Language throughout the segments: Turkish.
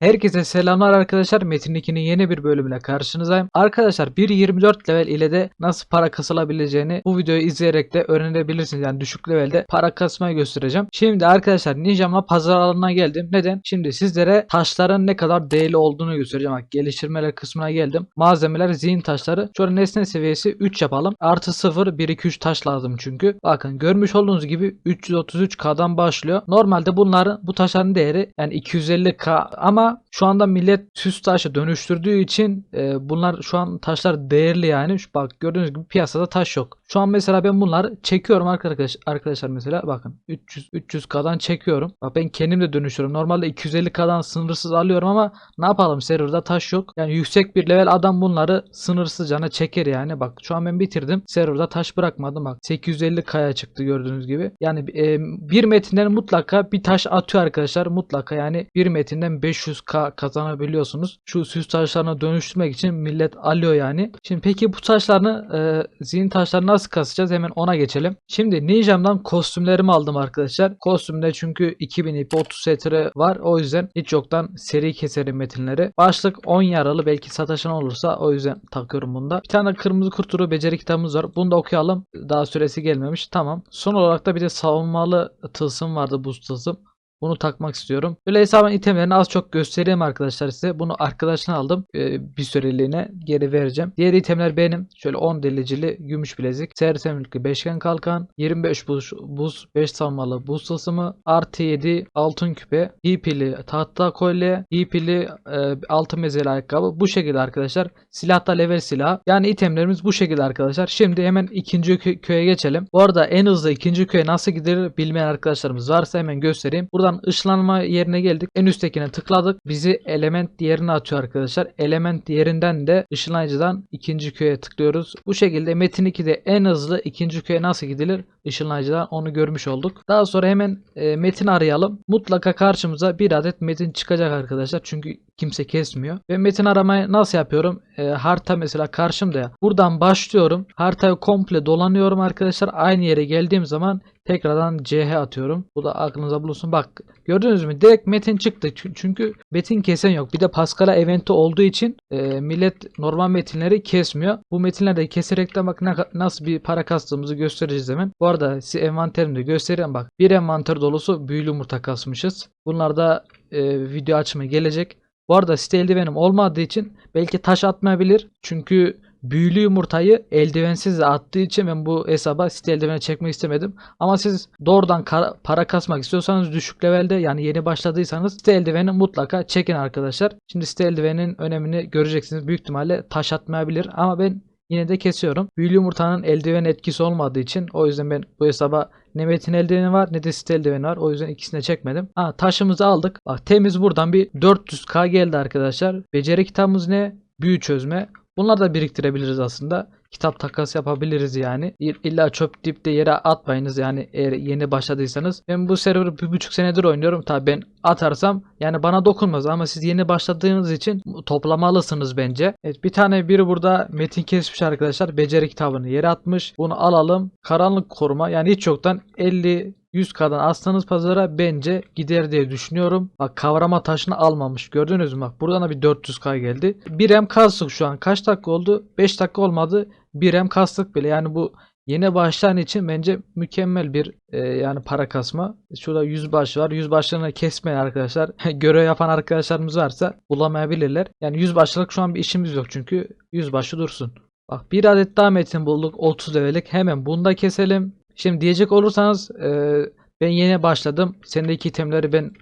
Herkese selamlar arkadaşlar. Metin 2'nin yeni bir bölümüne karşınızdayım. Arkadaşlar 1.24 level ile de nasıl para kasılabileceğini bu videoyu izleyerek de öğrenebilirsiniz. Yani düşük levelde para kasmayı göstereceğim. Şimdi arkadaşlar Ninjam'la pazar alanına geldim. Neden? Şimdi sizlere taşların ne kadar değerli olduğunu göstereceğim. Bak geliştirmeler kısmına geldim. Malzemeler zihin taşları. Şöyle nesne seviyesi 3 yapalım. Artı 0 1 2 3 taş lazım çünkü. Bakın görmüş olduğunuz gibi 333k'dan başlıyor. Normalde bunların bu taşların değeri yani 250k ama şu anda millet süs taşı dönüştürdüğü için e, bunlar şu an taşlar değerli yani. Şu, bak gördüğünüz gibi piyasada taş yok. Şu an mesela ben bunları çekiyorum arkadaş arkadaşlar mesela bakın 300 300k'dan çekiyorum. Bak ben kendim de dönüştürüyorum. Normalde 250k'dan sınırsız alıyorum ama ne yapalım serverda taş yok. Yani yüksek bir level adam bunları sınırsızcana çeker yani. Bak şu an ben bitirdim. Serverda taş bırakmadım bak. 850k'ya çıktı gördüğünüz gibi. Yani e, bir metinden mutlaka bir taş atıyor arkadaşlar. Mutlaka yani bir metinden 500k kazanabiliyorsunuz. Şu süs taşlarına dönüştürmek için millet alıyor yani. Şimdi peki bu taşlarını e, zihin taşlarını nasıl kasacağız? Hemen ona geçelim. Şimdi Ninjam'dan kostümlerimi aldım arkadaşlar. Kostümde çünkü 2000 ip 30 setre var. O yüzden hiç yoktan seri keserim metinleri. Başlık 10 yaralı belki sataşan olursa o yüzden takıyorum bunda. Bir tane kırmızı kurturu beceri kitabımız var. Bunu da okuyalım. Daha süresi gelmemiş. Tamam. Son olarak da bir de savunmalı tılsım vardı buz tılsım. Bunu takmak istiyorum. Böyle hesabın itemlerini az çok göstereyim arkadaşlar size. Bunu arkadaştan aldım. Ee, bir süreliğine geri vereceğim. Diğer itemler benim. Şöyle 10 delicili gümüş bilezik. Sersemlikli beşgen kalkan. 25 buz, buz 5 salmalı buz tılsımı. Artı 7 altın küpe. İpili tahta kolye. İpili e, altın mezeli ayakkabı. Bu şekilde arkadaşlar. Silahta level silah. Yani itemlerimiz bu şekilde arkadaşlar. Şimdi hemen ikinci kö- köye geçelim. Bu arada en hızlı ikinci köye nasıl gidilir bilmeyen arkadaşlarımız varsa hemen göstereyim. Buradan ışınlanma yerine geldik. En üsttekine tıkladık. Bizi element yerine atıyor arkadaşlar. Element yerinden de ışınlayıcıdan ikinci köye tıklıyoruz. Bu şekilde Metin 2'de en hızlı ikinci köye nasıl gidilir? Işınlayıcıdan onu görmüş olduk. Daha sonra hemen e, Metin arayalım. Mutlaka karşımıza bir adet Metin çıkacak arkadaşlar. Çünkü kimse kesmiyor. Ve metin aramayı nasıl yapıyorum? E, harita mesela karşımda ya. Buradan başlıyorum. Haritayı komple dolanıyorum arkadaşlar. Aynı yere geldiğim zaman tekrardan CH atıyorum. Bu da aklınıza bulunsun. Bak gördünüz mü? Direkt metin çıktı. Çünkü metin kesen yok. Bir de Pascal'a eventi olduğu için e, millet normal metinleri kesmiyor. Bu metinleri de keserek de bak nasıl bir para kastığımızı göstereceğiz hemen. Bu arada size envanterimi de göstereyim bak. Bir envanter dolusu büyülü yumurta kasmışız. Bunlar da e, video açımı gelecek. Bu arada site eldivenim olmadığı için belki taş atmayabilir. Çünkü büyülü yumurtayı eldivensiz attığı için ben bu hesaba site eldiveni çekmek istemedim. Ama siz doğrudan para kasmak istiyorsanız düşük levelde yani yeni başladıysanız site eldiveni mutlaka çekin arkadaşlar. Şimdi site eldivenin önemini göreceksiniz. Büyük ihtimalle taş atmayabilir ama ben yine de kesiyorum. Büyülü yumurtanın eldiven etkisi olmadığı için o yüzden ben bu hesaba ne metin eldiveni var ne de site eldiveni var. O yüzden ikisini de çekmedim. Ha taşımızı aldık. Bak temiz buradan bir 400k geldi arkadaşlar. Beceri kitabımız ne? Büyü çözme. Bunları da biriktirebiliriz aslında. Kitap takas yapabiliriz yani. İlla çöp dipte yere atmayınız yani eğer yeni başladıysanız. Ben bu serverı bir buçuk senedir oynuyorum. Tabi ben atarsam yani bana dokunmaz ama siz yeni başladığınız için toplamalısınız bence. Evet bir tane biri burada metin kesmiş arkadaşlar. Beceri kitabını yere atmış. Bunu alalım. Karanlık koruma yani hiç yoktan 50 100k'dan atsanız pazara bence gider diye düşünüyorum. Bak kavrama taşını almamış. Gördünüz mü? Bak buradan da bir 400k geldi. 1 M kastık şu an. Kaç dakika oldu? 5 dakika olmadı. 1 M kastık bile. Yani bu yeni başlayan için bence mükemmel bir e, yani para kasma. Şurada yüzbaşı var. Yüzbaşlarını kesmeyin arkadaşlar. Görev yapan arkadaşlarımız varsa bulamayabilirler. Yani yüzbaşılık şu an bir işimiz yok çünkü yüzbaşı dursun. Bak bir adet daha metin bulduk 30 levelik. Hemen bunu da keselim. Şimdi diyecek olursanız e, ben yeni başladım. Sendeki itemleri ben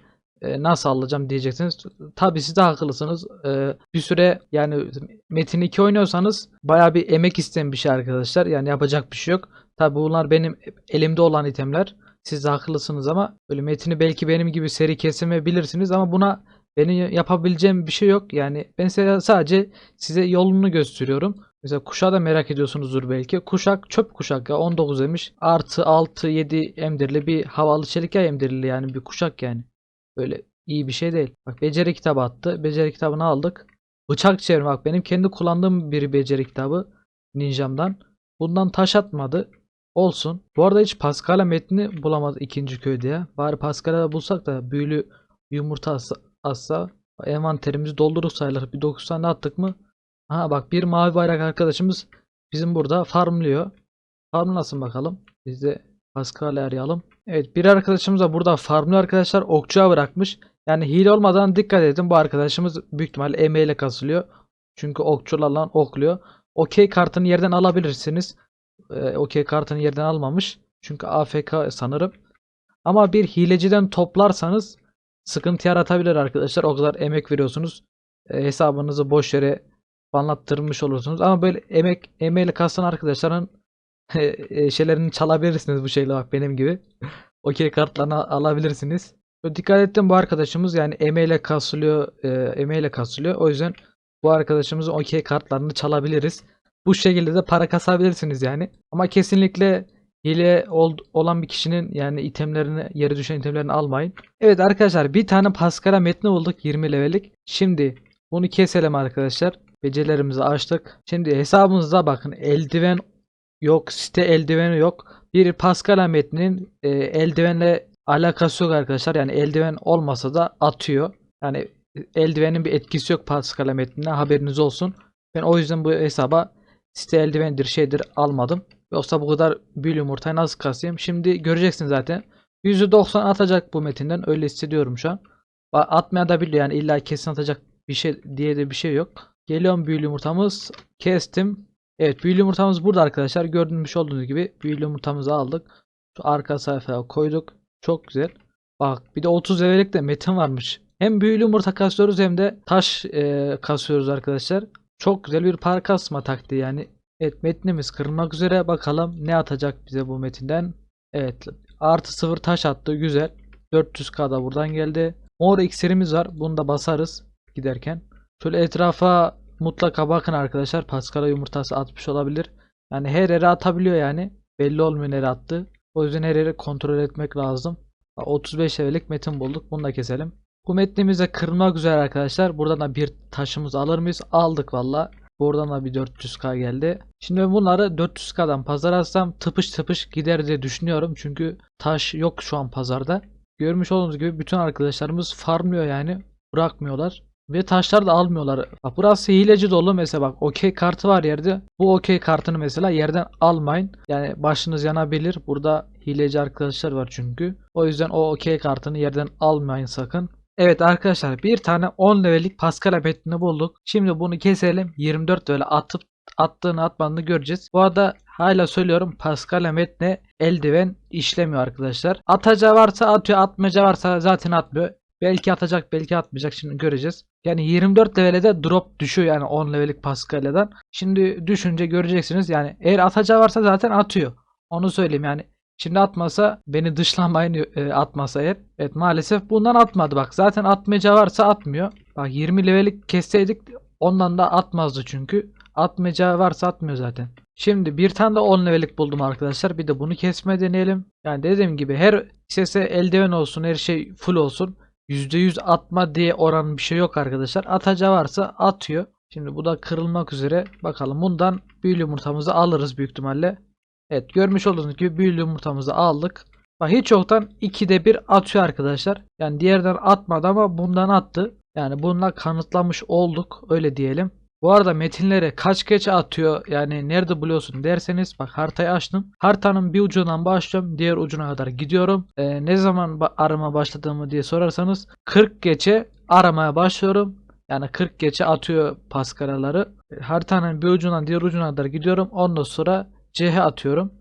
e, nasıl alacağım diyeceksiniz. Tabii siz de haklısınız. E, bir süre yani Metin 2 oynuyorsanız baya bir emek isteyen bir şey arkadaşlar. Yani yapacak bir şey yok. Tabii bunlar benim elimde olan itemler. Siz de haklısınız ama böyle Metin'i belki benim gibi seri kesemebilirsiniz ama buna benim yapabileceğim bir şey yok. Yani ben size sadece size yolunu gösteriyorum. Mesela kuşağı da merak ediyorsunuzdur belki. Kuşak çöp kuşak ya 19 demiş. Artı 6 7 emdirli bir havalı çelik yay emdirli yani bir kuşak yani. Böyle iyi bir şey değil. Bak beceri kitabı attı. Beceri kitabını aldık. Bıçak çevirme bak benim kendi kullandığım bir beceri kitabı Ninjam'dan. Bundan taş atmadı. Olsun. Bu arada hiç Pascal'a metni bulamadı ikinci köyde ya. Bari Pascal'a bulsak da büyülü yumurta assa, assa Envanterimizi doldurduk sayılır. Bir 9 tane attık mı? Ha bak bir mavi bayrak arkadaşımız bizim burada farmlıyor. Farmlasın bakalım. Biz Pascal'i arayalım. Evet bir arkadaşımız da burada farmlıyor arkadaşlar. Okçuğa bırakmış. Yani hile olmadan dikkat edin. Bu arkadaşımız büyük ihtimalle emeğiyle kasılıyor. Çünkü okçularla okluyor. Okey kartını yerden alabilirsiniz. Ee, okey kartını yerden almamış. Çünkü AFK sanırım. Ama bir hileciden toplarsanız sıkıntı yaratabilir arkadaşlar. O kadar emek veriyorsunuz. E, hesabınızı boş yere banlattırmış olursunuz. Ama böyle emek emeğiyle kasan arkadaşların şeylerini çalabilirsiniz bu şeyle bak benim gibi. Okey kartlarını alabilirsiniz. Dikkat ettim bu arkadaşımız yani emeğiyle kasılıyor, e, emeğiyle kasılıyor. O yüzden bu arkadaşımızın okey kartlarını çalabiliriz. Bu şekilde de para kasabilirsiniz yani. Ama kesinlikle hile ol- olan bir kişinin yani itemlerini, yere düşen itemlerini almayın. Evet arkadaşlar bir tane Pascal'a metni bulduk 20 levellik. Şimdi bunu keselim arkadaşlar. Becerilerimizi açtık. Şimdi hesabımızda bakın eldiven yok, site eldiveni yok. Bir Pascal metninin e, eldivenle alakası yok arkadaşlar. Yani eldiven olmasa da atıyor. Yani eldivenin bir etkisi yok Pascal metnine haberiniz olsun. Ben o yüzden bu hesaba site eldivendir şeydir almadım. Yoksa bu kadar büyülü yumurtayı nasıl kasayım? Şimdi göreceksin zaten. %90 atacak bu metinden. Öyle hissediyorum şu an. Atmaya da biliyor yani illa kesin atacak bir şey diye de bir şey yok. Geliyorum büyülü yumurtamız. Kestim. Evet büyülü yumurtamız burada arkadaşlar. Gördüğünüz olduğunuz gibi büyülü yumurtamızı aldık. Şu arka sayfaya koyduk. Çok güzel. Bak bir de 30 levellik de metin varmış. Hem büyülü yumurta kasıyoruz hem de taş e, kasıyoruz arkadaşlar. Çok güzel bir para kasma taktiği yani. Evet metnimiz kırılmak üzere. Bakalım ne atacak bize bu metinden. Evet artı sıfır taş attı. Güzel. 400k da buradan geldi. Mor iksirimiz var. Bunu da basarız giderken. Şöyle etrafa mutlaka bakın arkadaşlar. Pascal'a yumurtası atmış olabilir. Yani her yere atabiliyor yani. Belli olmuyor nereye attı. O yüzden her yeri kontrol etmek lazım. Bak, 35 levellik metin bulduk. Bunu da keselim. Bu metnimiz de kırılmak üzere arkadaşlar. Buradan da bir taşımız alır mıyız? Aldık valla. Buradan da bir 400k geldi. Şimdi bunları 400k'dan pazara atsam tıpış tıpış gider diye düşünüyorum. Çünkü taş yok şu an pazarda. Görmüş olduğunuz gibi bütün arkadaşlarımız farmlıyor yani. Bırakmıyorlar. Ve taşlar da almıyorlar. Bak burası hileci dolu mesela bak okey kartı var yerde. Bu okey kartını mesela yerden almayın. Yani başınız yanabilir. Burada hileci arkadaşlar var çünkü. O yüzden o okey kartını yerden almayın sakın. Evet arkadaşlar bir tane 10 levellik Pascal metnini bulduk. Şimdi bunu keselim. 24 böyle atıp attığını atmadığını göreceğiz. Bu arada hala söylüyorum Pascal metne eldiven işlemiyor arkadaşlar. Atacağı varsa atıyor atmayacağı varsa zaten atmıyor. Belki atacak belki atmayacak şimdi göreceğiz. Yani 24 levele drop düşüyor yani 10 levellik Pascal'den. Şimdi düşünce göreceksiniz yani eğer atacağı varsa zaten atıyor. Onu söyleyeyim yani. Şimdi atmasa beni dışlamayın e, atmasa eğer. Evet maalesef bundan atmadı bak. Zaten atmayacağı varsa atmıyor. Bak 20 levellik kesseydik ondan da atmazdı çünkü. Atmayacağı varsa atmıyor zaten. Şimdi bir tane de 10 levellik buldum arkadaşlar. Bir de bunu kesme deneyelim. Yani dediğim gibi her sese eldiven olsun her şey full olsun. %100 atma diye oran bir şey yok arkadaşlar. Atacağı varsa atıyor. Şimdi bu da kırılmak üzere. Bakalım bundan büyülü yumurtamızı alırız büyük ihtimalle. Evet görmüş olduğunuz gibi büyülü yumurtamızı aldık. Bak hiç yoktan 2'de 1 atıyor arkadaşlar. Yani diğerden atmadı ama bundan attı. Yani bununla kanıtlamış olduk öyle diyelim. Bu arada metinleri kaç geçe atıyor yani nerede buluyorsun derseniz bak haritayı açtım. Haritanın bir ucundan başlıyorum diğer ucuna kadar gidiyorum. Ee, ne zaman arama başladığımı diye sorarsanız 40 geçe aramaya başlıyorum. Yani 40 geçe atıyor paskaraları. Ee, Haritanın bir ucundan diğer ucuna kadar gidiyorum. Ondan sonra CH atıyorum.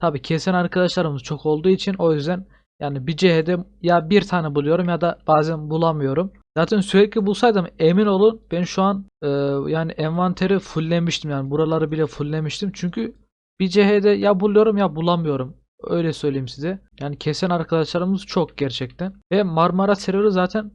Tabi kesen arkadaşlarımız çok olduğu için o yüzden yani bir CH'de ya bir tane buluyorum ya da bazen bulamıyorum. Zaten sürekli bulsaydım emin olun ben şu an e, yani envanteri fulllemiştim yani buraları bile fulllemiştim. Çünkü bir CH'de ya buluyorum ya bulamıyorum. Öyle söyleyeyim size. Yani kesen arkadaşlarımız çok gerçekten. Ve Marmara serveri zaten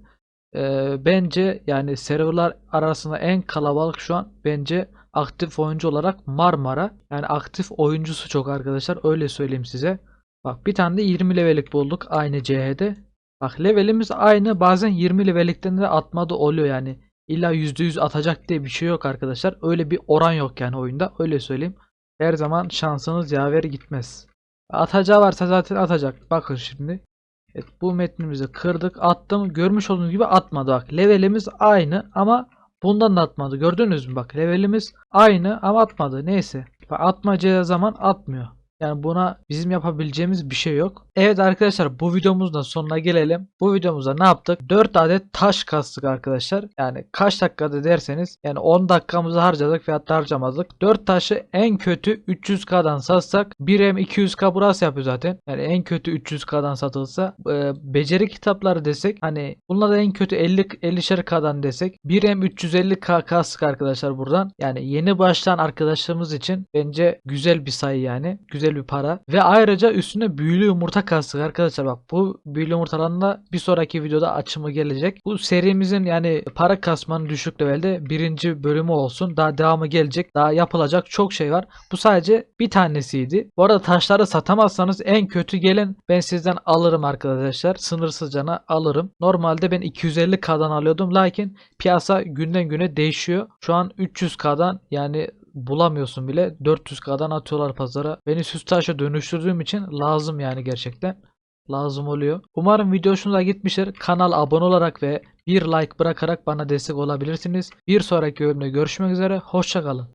e, bence yani serverlar arasında en kalabalık şu an bence aktif oyuncu olarak Marmara. Yani aktif oyuncusu çok arkadaşlar öyle söyleyeyim size. Bak bir tane de 20 levellik bulduk aynı CH'de. Bak levelimiz aynı bazen 20 levellikten de atmadı oluyor yani. İlla %100 atacak diye bir şey yok arkadaşlar. Öyle bir oran yok yani oyunda öyle söyleyeyim. Her zaman şansınız yaver gitmez. Atacağı varsa zaten atacak. Bakın şimdi. Evet, bu metnimizi kırdık attım. Görmüş olduğunuz gibi atmadı bak. Levelimiz aynı ama bundan da atmadı. Gördünüz mü bak levelimiz aynı ama atmadı. Neyse. Bak, atmayacağı zaman atmıyor. Yani buna bizim yapabileceğimiz bir şey yok. Evet arkadaşlar bu videomuzun da sonuna gelelim. Bu videomuzda ne yaptık? 4 adet taş kastık arkadaşlar. Yani kaç dakikada derseniz yani 10 dakikamızı harcadık veyahut da harcamadık. 4 taşı en kötü 300k'dan satsak 1M 200k burası yapıyor zaten. Yani en kötü 300k'dan satılsa e, beceri kitapları desek hani bunlar da en kötü 50 50'şer k'dan desek 1M 350k kastık arkadaşlar buradan. Yani yeni başlayan arkadaşlarımız için bence güzel bir sayı yani. Güzel bir para. Ve ayrıca üstüne büyülü yumurta kastık arkadaşlar. Bak bu büyülü yumurtaların da bir sonraki videoda açımı gelecek. Bu serimizin yani para kasmanın düşük levelde birinci bölümü olsun. Daha devamı gelecek. Daha yapılacak çok şey var. Bu sadece bir tanesiydi. Bu arada taşları satamazsanız en kötü gelin ben sizden alırım arkadaşlar. Sınırsızcana alırım. Normalde ben 250k'dan alıyordum. Lakin piyasa günden güne değişiyor. Şu an 300k'dan yani bulamıyorsun bile. 400k'dan atıyorlar pazara. Beni süs taşa dönüştürdüğüm için lazım yani gerçekten. Lazım oluyor. Umarım video hoşunuza gitmiştir. Kanala abone olarak ve bir like bırakarak bana destek olabilirsiniz. Bir sonraki bölümde görüşmek üzere. Hoşçakalın.